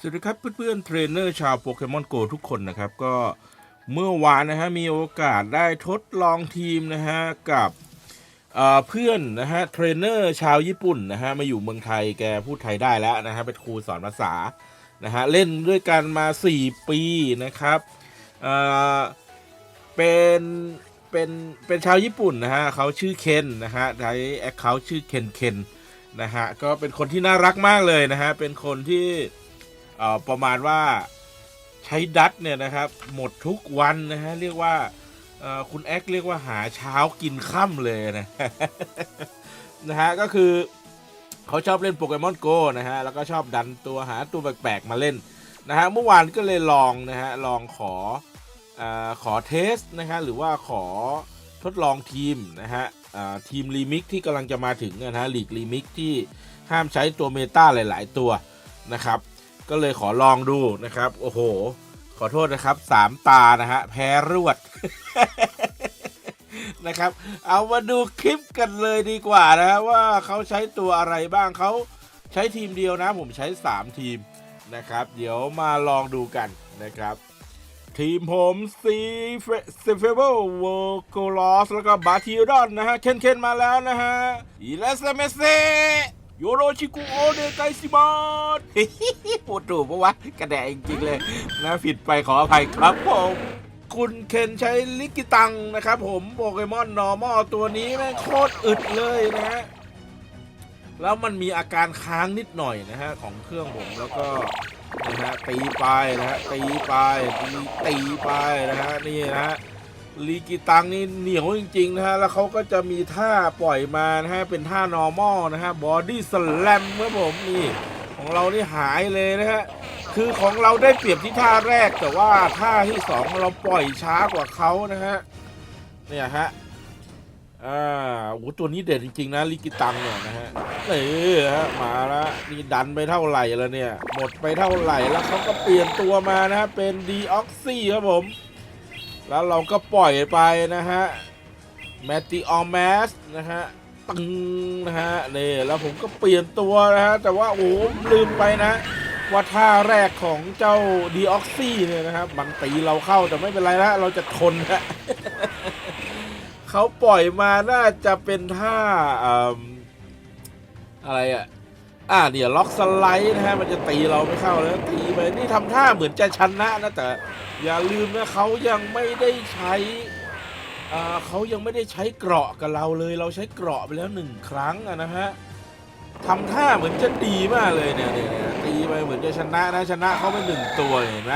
สวัสดีครับเพื่อนๆเทรนเนอร์ชาวโปเกมอนโกทุกคนนะครับ ก็เมื่อวานนะฮะมีโอกาสได้ทดลองทีมนะฮะกับเพื่อนนะฮะเทรนเนอร์ชาวญี่ปุ่นนะฮะมาอยู่เมืองไทยแกพูดไทยได้แล้วนะฮะเป็นครูสอนภาษานะฮะเล่นด้วยกันมา 4 ปีนะครับเป็นเป็นเป็นชาวญี่ปุ่นนะฮะเขาชื่อเคนนะฮะใช้แอคเคาท์ชื่อเคนเคนนะฮะก็เป็นคนที่น่ารักมากเลยนะฮะเป็นคนที่ ประมาณว่าใช้ดัตเนี่ยนะครับหมดทุกวันนะฮะเรียกว่าคุณแอคเรียกว่าหาเช้ากินค่ำเลยนะนะฮะก็คือเขาชอบเล่นโปเกมอนโกนะฮะแล้วก็ชอบดันตัวหาตัวแปลกๆมาเล่นนะฮะเมื่อวานก็เลยลองนะฮะลองขออขอเทสนะฮะหรือว่าขอทดลองทีมนะฮะทีมรีมิกที่กำลังจะมาถึงนะฮะลีกรีมิกที่ห้ามใช้ตัวเมตาหลาย ๆ ตัวนะครับ ก็เลยขอลองดูนะครับ โอ้โห ขอโทษนะครับสามตานะฮะแพ้รวดนะครับ เอามาดูคลิปกันเลยดีกว่านะฮะว่าเขาใช้ตัวอะไรบ้างเขาใช้ทีมเดียวนะ ผมใช้ 3 ทีมนะครับ เดี๋ยวมาลองดูกันนะครับ ทีมผมซีเซฟเบิลโวโกลอสแล้วก็บาทิดอนนะฮะ เคนเคนมาแล้วนะฮะอีเลสเมเซ โยโรชิกุโอเดไกซิมอนพูดถูกปะวะกระแดะจริงๆเลยนะผิดไปขออภัยครับผมคุณเคนใช้ลิกิตังนะครับผมโปเกมอนนอร์มอตัวนี้แม่งโคตรอึดเลยนะฮะแล้วมันมีอาการค้างนิดหน่อยนะฮะของเครื่องผมแล้วก็นะฮะตีไปนะฮะตีไปตีตีไปนะฮะนี่นะฮะ ลีกิตังนี่เหนียวจริง ๆ นะฮะ แล้วเขาก็จะมีท่าปล่อยมานะฮะ เป็นท่านอร์มอลนะฮะบอดี้สแลมเมื่อผมนี่ ของเรานี่หายเลยนะฮะ คือของเราได้เปรียบที่ท่าแรกแต่ว่าท่าที่สองเราปล่อยช้ากว่าเขานะฮะ เนี่ยฮะอ่าโอ้ตัวนี้เด็ดจริง ๆ นะลิกิตังเนี่ยนะฮะเออฮะมาแล้วนี่ดันไปเท่าไหร่แล้วเนี่ย หมดไปเท่าไหร่แล้วเขาก็เปลี่ยนตัวมานะฮะเป็นดีออกซี่ครับผม แล้วเราก็ปล่อยไปนะฮะแมตติออมแมสนะฮะตึงนะฮะนี่แล้วผมก็เปลี่ยนตัวนะฮะแต่ว่าโอ้ลืมไปนะว่าท่าแรกของเจ้าดีออกซี่เนี่ยนะครับมันตีเราเข้าแต่ไม่เป็นไรนะเราจะทนฮะเขาปล่อยมาน่าจะเป็นท่าออะไรอะ อ่าเดี๋ยวล็อกสไลด์นะฮะมันจะตีเราไม่เข้าแล้วตีไปนี่ทำท่าเหมือนจะชนะนะแต่ อย่าลืมนะเขายังไม่ได้ใช้อ่าเขายังไม่ได้ใช้เกราะกับเราเลย เราใช้เกราะไปแล้วหนึ่งครั้งนะฮะทำท่าเหมือนจะดีมากเลยเนี่ยเนี่ยตีไปเหมือนจะชนะนะชนะเขาไปหนึ่งตัวเห็นไหม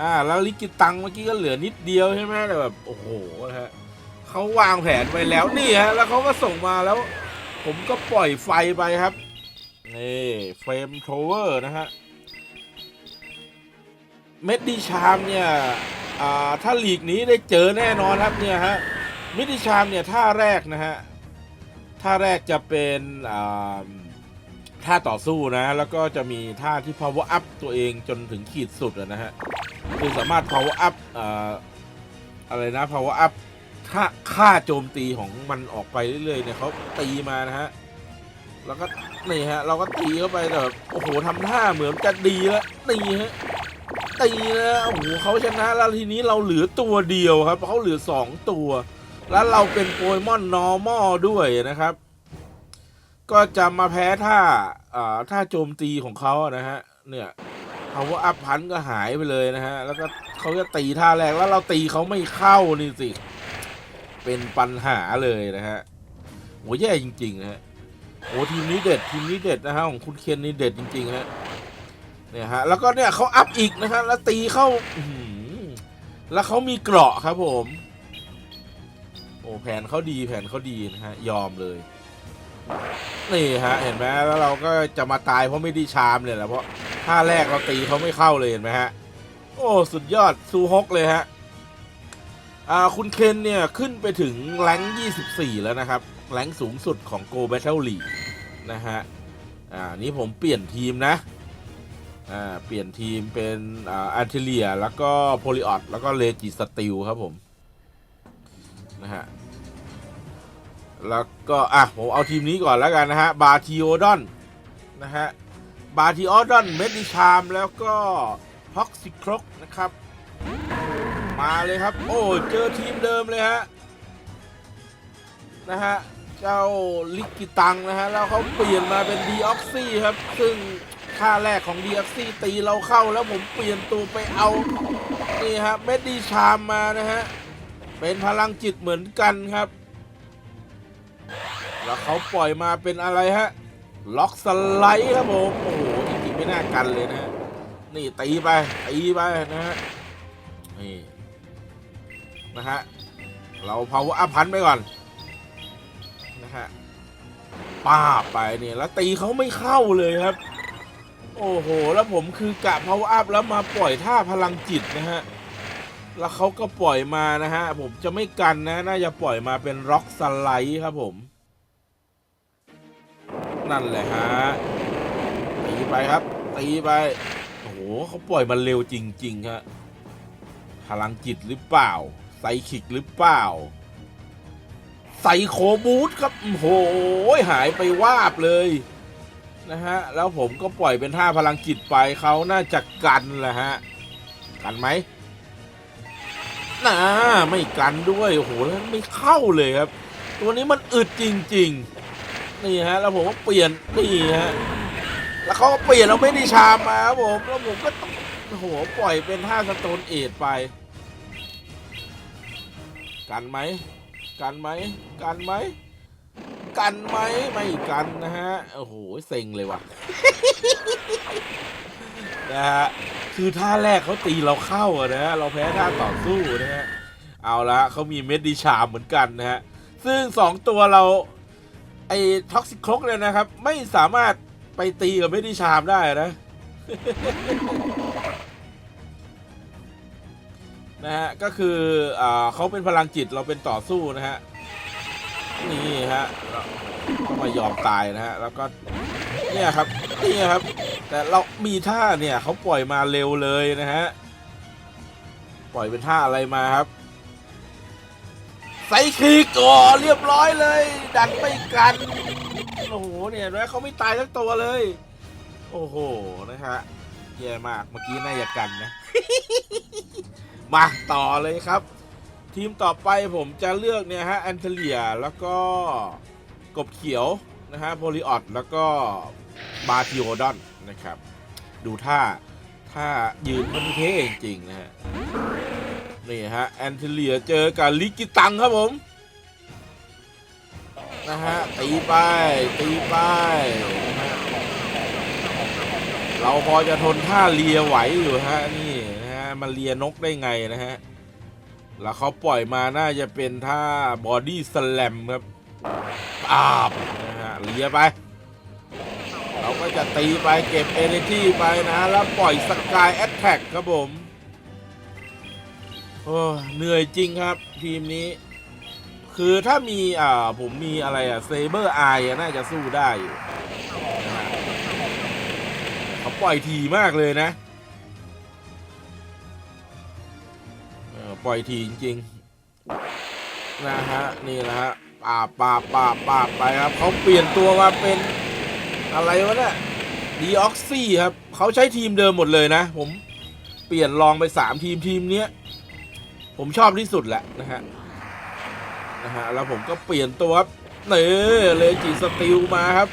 อ่าแล้วลิกิตังเมื่อกี้ก็เหลือนิดเดียวใช่ไหมแต่แบบโอ้โหนะฮะเขาวางแผนไปแล้วนี่ฮะแล้วเขาก็ส่งมาแล้ว ผมก็ปล่อยไฟไปครับ นี่เฟรมโทเวอร์นะฮะ เม็ดดีชามเนี่ยถ้าหลีกนี้ได้เจอแน่นอนครับเนี่ยฮะเม็ดดีชามเนี่ยท่าแรกนะฮะท่าแรกจะเป็นท่าต่อสู้นะ แล้วก็จะมีท่าที่ power up ตัวเองจนถึงขีดสุดนะฮะคือสามารถ power up ออะไรนะ power up ค่าค่าโจมตีของมันออกไปเรื่อยๆเนี่ยเขาตีมานะฮะ แล้วก็นี่ฮะ เราก็ตีเข้าไปแต่โอ้โหทำท่าเหมือนจะดีแล้วตีฮะตีแล้วโอ้โหเขาชนะแล้วทีนี้เราเหลือตัวเดียวครับเขาเหลือสองตัว แล้วเราเป็นโปเกมอนนอร์มอลด้วยนะครับ ก็จะมาแพ้ท่าอ่าท่าโจมตีของเขานะฮะเนี่ยเขาว่าอัพพันก็หายไปเลยนะฮะ แล้วก็เขาจะตีท่าแรกแล้วเราตีเขาไม่เข้านี่สิ เป็นปัญหาเลยนะฮะโหแย่จริงๆนะฮะ โหทีมนี้เด็ดทีมนี้เด็ดนะฮะของคุณเคนนี่เด็ดจริงๆฮะเนี่ยฮะแล้วก็เนี่ยเขาอัพอีกนะฮะแล้วตีเข้าแล้วเขามีเกราะครับผม โอ้แผนเขาดีแผนเขาดีนะฮะยอมเลยนี่ฮะเห็นไหมแล้วเราก็จะมาตายเพราะไม่ได้ชามเนี่ยแหละเพราะท่าแรกเราตีเขาไม่เข้าเลยเห็นไหมฮะโอ้สุดยอดซูฮกเลยฮะ คุณเคนเนี่ย ขึ้นไปถึงแรง24 แล้วนะครับ แรงสูงสุดของ Go Battle League นะฮะ อ่า นี้ผมเปลี่ยนทีมนะ อ่า เปลี่ยนทีมเป็นอ่าอันเทเลีย แล้วก็โพลิออตแล้วก็เลจิสติลครับผม นะฮะ แล้วก็ อะ ผมเอาทีมนี้ก่อนแล้วกันนะฮะ บาทิโอดอน นะฮะ บาทิออดอน เมดิชาม แล้วก็ฮอกซิครกนะครับ มาเลยครับ โอ้เจอทีมเดิมเลยฮะนะฮะเจ้าลิกกิตังนะฮะแล้วเขาเปลี่ยนมาเป็นดีออกซี่ครับ ซึ่งท่าแรกของดีออกซี่ตีเราเข้าแล้วผมเปลี่ยนตัวไปเอานี่ฮะเมดิชามมานะฮะเป็นพลังจิตเหมือนกันครับ แล้วเขาปล่อยมาเป็นอะไรฮะล็อกสไลด์ครับผมโอ้โหจริงๆไม่น่ากันเลยนะนี่ตีไปตีไปนะฮะนี่ นะฮะ เรา power up พันไปก่อน นะฮะป้าไปเนี่ย แล้วตีเขาไม่เข้าเลยครับ โอ้โห แล้วผมคือกะ power up แล้วมาปล่อยท่าพลังจิตนะฮะ แล้วเขาก็ปล่อยมานะฮะ ผมจะไม่กันนะ น่าจะปล่อยมาเป็นล็อกสไลด์ครับผม นั่นแหละฮะ ตีไปครับ ตีไปโอ้โหเขาปล่อยมันเร็วจริง ๆ ฮะ พลังจิตหรือเปล่า ไซคิกหรือเปล่า ไซโคบูทครับโอ้โหหายไปวาบเลย นะฮะ แล้วผมก็ปล่อยเป็นท่าพลังจิตไปเขาน่าจะกันแหละฮะ กันไหมน่าไม่กันด้วยโอ้โหแล้วไม่เข้าเลยครับ ตัวนี้มันอึดจริง ๆ นี่ฮะ แล้วผมก็เปลี่ยนนี่ฮะแล้วเขาก็เปลี่ยนเราไม่ได้ชามมาครับผมแล้วผมก็โอ้โหปล่อยเป็นท่าสโตนเอทไป กันไหมกันไหมกันไหมกันไหมไม่กันนะฮะโอ้โหเซ็งเลยว่ะนะฮะคือท่าแรกเขาตีเราเข้าอะนะฮะเราแพ้ท่าต่อสู้นะฮะเอาละเขามีเม็ดดีชามเหมือนกันนะฮะซึ่งสองตัวเราไอ้ท็อกซิครกเนี่ยนะครับ ไม่สามารถไปตีกับเม็ดดีชามได้นะ นะฮะก็คืออเขาเป็นพลังจิตเราเป็นต่อสู้นะฮะนี่ฮะก็มายอมตายนะฮะแล้วก็เนี่ยครับนี่ครับ แต่เรามีท่าเนี่ยเขาปล่อยมาเร็วเลยนะฮะปล่อยเป็นท่าอะไรมาครับใส่คีก่อเรียบร้อยเลย ดันไม่กันโอ้โหเนี่ยแล้วเขาไม่ตายทั้งตัวเลย โอ้โหนะฮะแย่มากเมื่อกี้น่าจะกันนะ มาต่อเลยครับ ทีมต่อไปผมจะเลือกเนี่ยฮะแอนเทเลียแล้วก็กบเขียวนะฮะโพลิออดแล้วก็บาทิโอดอนนะครับ ดูท่าท่ายืนมันเท่จริงๆนะฮะนี่ฮะแอนเทเลียเจอกับลิกิตังครับผมนะฮะตีไปตีไปเราพอจะทนท่าเลียไหวอยู่ฮะนี่ มาเลียนกได้ไงนะฮะ แล้วเขาปล่อยมาน่าจะเป็นท่าบอดี้สแลมครับอาบนะฮะเลียไป เราก็จะตีไปเก็บเอเนจีไปนะ แล้วปล่อยสกายแอตแทกครับผมโอ้เหนื่อยจริงครับ ทีมนี้ คือถ้ามีอ่าผมมีอะไรอะเซเบอร์ไอน่าจะสู้ได้อยู่เขาปล่อยทีมากเลยนะ ปล่อยทีจริงๆนะฮะนี่นะฮะป่าบปาบปาบปาไปครับเขาเปลี่ยนตัวมาเป็นอะไรวะเนี่ยดีออกซี่ครับเขาใช้ทีมเดิมหมดเลยนะ ผมเปลี่ยนลองไปสามทีมทีมเนี้ยผมชอบที่สุดแหละนะฮะนะฮะแล้วผมก็เปลี่ยนตัวครับเน่เลจิสติลมาครับ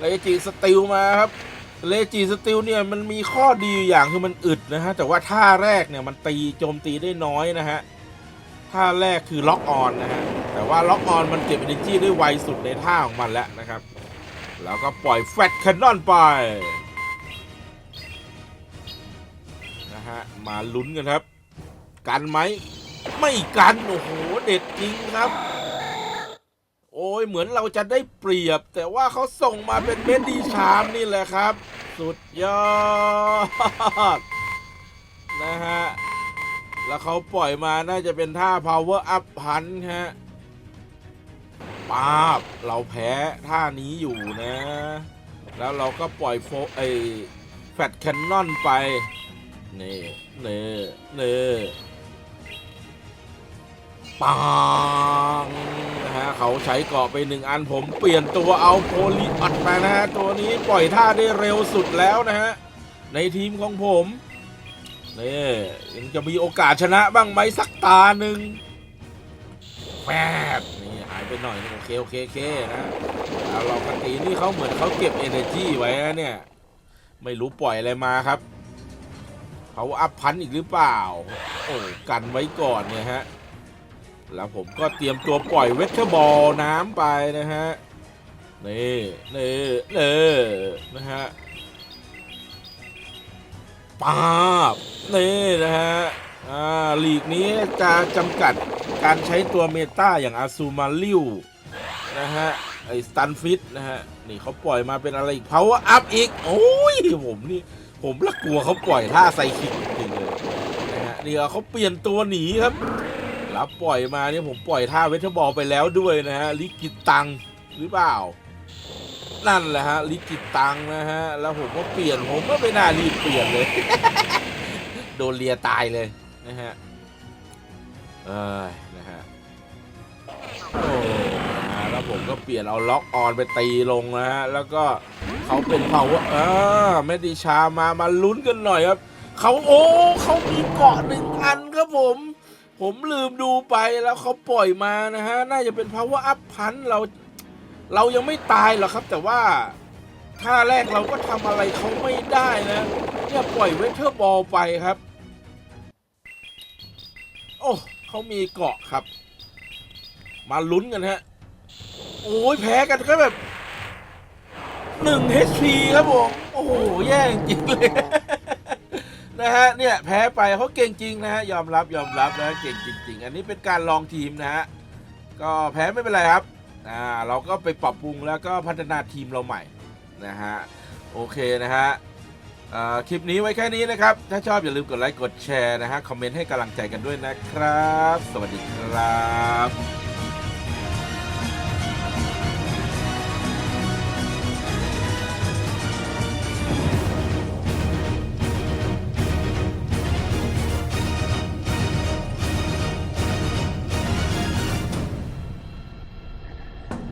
เลจิสติลมาครับ เลจิสติลเนี่ยมันมีข้อดีอย่างคือมันอึดนะฮะ แต่ว่าท่าแรกเนี่ยมันตีโจมตีได้น้อยนะฮะ ท่าแรกคือล็อกออนนะฮะ แต่ว่าล็อกออนมันเก็บ energy ได้ไวสุดในท่าของมันแล้วนะครับ แล้วก็ปล่อยแฟตแคนนอนไปนะฮะ มาลุ้นกันครับ กันไหม ไม่กัน โอ้โห เด็ดจริงครับโอ้ยเหมือนเราจะได้เปรียบ แต่ว่าเขาส่งมาเป็นเมดดีชามนี่แหละครับ สุดยอด นะฮะ แล้วเขาปล่อยมาน่าจะเป็นท่า power up พันฮะป้าบ เราแพ้ท่านี้อยู่นะ แล้วเราก็ปล่อยโฟไอแฟตแคนนอนไป นี่เน่เน่ปัง ฮะเขาใช้เกาะไปหนึ่งอันผมเปลี่ยนตัวเอาโพลีอัดมานะฮะตัวนี้ปล่อยท่าได้เร็วสุดแล้วนะฮะในทีมของผมนี่ยังจะมีโอกาสชนะบ้างไหมสักตาหนึ่งแปบนี่หายไปหน่อยโอเคโอเคโอเคนะเอาเราปกตินี่เขาเหมือนเขาเก็บ energy ไว้นะเนี่ยไม่รู้ปล่อยอะไรมาครับเขาอัพพันอีกหรือเปล่า โอ้กันไว้ก่อนเนี่ยฮะ แล้วผมก็เตรียมตัวปล่อยเวทเทอร์บอลน้ำไปนะฮะ นี่นี่นี่นะฮะป้าบนี่นะฮะอ่าลีกนี้จะจำกัดการใช้ตัวเมตาอย่างอาซูมาลิวนะฮะ ไอสตันฟิตนะฮะ นี่เขาปล่อยมาเป็นอะไรอีก power up อีก โอ้ย ผมนี่ ผมละกลัวเขาปล่อยท่าไซคิกจริงเลยนะฮะนี่เขาเปลี่ยนตัวหนีครับ แล้วปล่อยมาเนี่ยผมปล่อยท่าเวทบอลไปแล้วด้วยนะฮะลิกิตตังหรือเปล่า นั่นแหละฮะลิกิตตังนะฮะแล้วผมก็เปลี่ยนผมก็ไม่น่ารีบเปลี่ยนเลย โดนเลียตายเลยนะฮะเอ้ยนะฮะโอ้ฮะแล้วผมก็เปลี่ยนเอาล็อกออนไปตีลงนะฮะแล้วก็เขาเป็นเผาเออเมดิชามามาลุ้นกันหน่อยครับเขาโอ้เขามีเกาะหนึ่งอันครับผม ผมลืมดูไปแล้วเขาปล่อยมานะฮะ น่าจะเป็น power up พันเรา เรายังไม่ตายหรอกครับ แต่ว่าท่าแรกเราก็ทำอะไรเขาไม่ได้นะเนี่ยปล่อยเวทเทอร์บอลไปครับ โอ้เขามีเกาะครับ มาลุ้นกันฮะ โอ้ยแพ้กันก็แบบหนึ่ง HP ครับผม โอ้โห แย่จริงเลย นะฮะเนี่ยแพ้ไปเขาเก่งจริงนะฮะยอมรับยอมรับนะเก่งจริง ๆ อันนี้เป็นการลองทีมนะฮะก็แพ้ไม่เป็นไรครับอ่าเราก็ไปปรับปรุงแล้วก็พัฒนาทีมเราใหม่นะฮะโอเคนะฮะอ่าคลิปนี้ไว้แค่นี้นะครับ ถ้าชอบอย่าลืมกดไลค์กดแชร์นะฮะ คอมเมนต์ให้กำลังใจกันด้วยนะครับ สวัสดีครับ